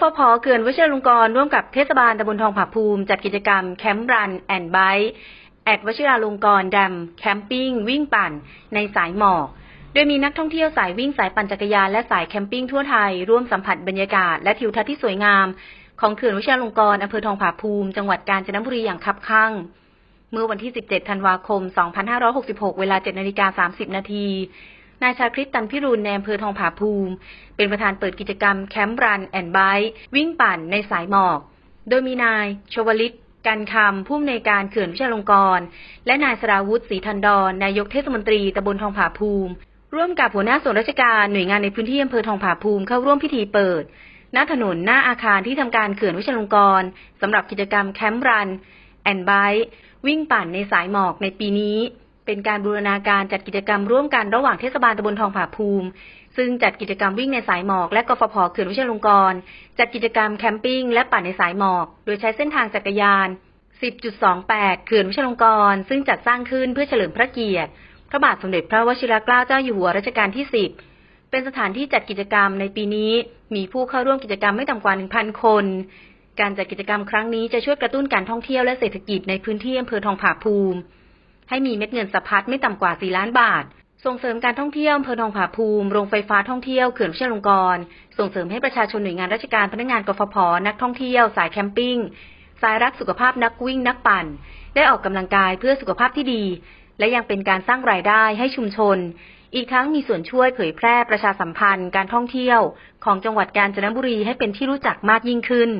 ฟผเขื่อนวชิรลงกรร่วมกับเทศบาลตำบลทองผาภูมิ จัดกิจกรรมแคมป์รันแอนด์ไบแอดวชิราลงกรณ์ดำแคมปิ้ง วิ่งปั่น ในสายหมอก โดยมีนักท่องเที่ยวสายวิ่งสายปั่นจักรยานและสายแคมปิ้งทั่วไทย ร่วมสัมผัสบรรยากาศและทิวทัศน์ที่สวยงาม ของเขื่อนวชิราลงกรอำเภอทองผาภูมิ จังหวัดกาญจนบุรีอย่างคับคั่ง เมื่อวันที่ 17 ธันวาคม 2566 เวลา 7 นาฬิกา 30 นาที นายชาคริตตันพิรุณในอำเภอทองผาภูมิ เป็นประธานเปิดกิจกรรมแคมป์รันแอนด์ไบวิ่งปั่นในสายหมอก โดยมีนายชวลิตกันคำผู้อำนวยการเขื่อนวิชาลงกรณ์และนายสราวุฒิศรีธันดรนายกเทศมนตรีตำบลทองผาภูมิ ร่วมกับหัวหน้าส่วนราชการหน่วยงานในพื้นที่อำเภอทองผาภูมิเข้าร่วมพิธีเปิดณถนนหน้าอาคารที่ทำการเขื่อนวิชาลงกรณ์สำหรับกิจกรรมแคมป์รันแอนด์ไบวิ่งปั่นในสายหมอกในปีนี้ เป็นการบูรณาการจัดกิจกรรมร่วมกันระหว่างเทศบาลตำบลทองผาภูมิ ซึ่งจัดกิจกรรมวิ่งในสายหมอกและกฟผเขื่อนวิเชยรลงกร จัดกิจกรรมแคมปิ้งและปั่นในสายหมอก โดยใช้เส้นทางจักรยาน 10.28 เขื่อนวิเชยรลงกร ซึ่งจัดสร้างขึ้นเพื่อเฉลิมพระเกียรติ พระบาทสมเด็จพระวชิรเกล้าเจ้าอยู่หัวรัชกาลที่ 10 เป็นสถานที่จัดกิจกรรมในปีนี้ มีผู้เข้าร่วมกิจกรรมไม่ต่ำกว่า 1,000 คน การจัดกิจกรรมครั้งนี้จะช่วยกระตุ้นการท่องเที่ยวและเศรษฐกิจในพื้นที่อำเภอทองผาภูมิ ให้มีเม็ดเงินสะพัดไม่ต่ำกว่า 4 ล้านบาท ส่งเสริมการท่องเที่ยวอำเภอทองผาภูมิ โรงไฟฟ้าท่องเที่ยวเขื่อนวิเชยรลงกรณ์ส่งเสริมให้ประชาชนหน่วยงานราชการพนักงานกฟผ นักท่องเที่ยว สายแคมปิ้ง สายรักสุขภาพนักวิ่งนักปั่น ได้ออกกำลังกายเพื่อสุขภาพที่ดี และยังเป็นการสร้างรายได้ให้ชุมชน อีกทั้งมีส่วนช่วยเผยแพร่ประชาสัมพันธ์ การท่องเที่ยว ของจังหวัดกาญจนบุรีให้เป็นที่รู้จักมากยิ่งขึ้น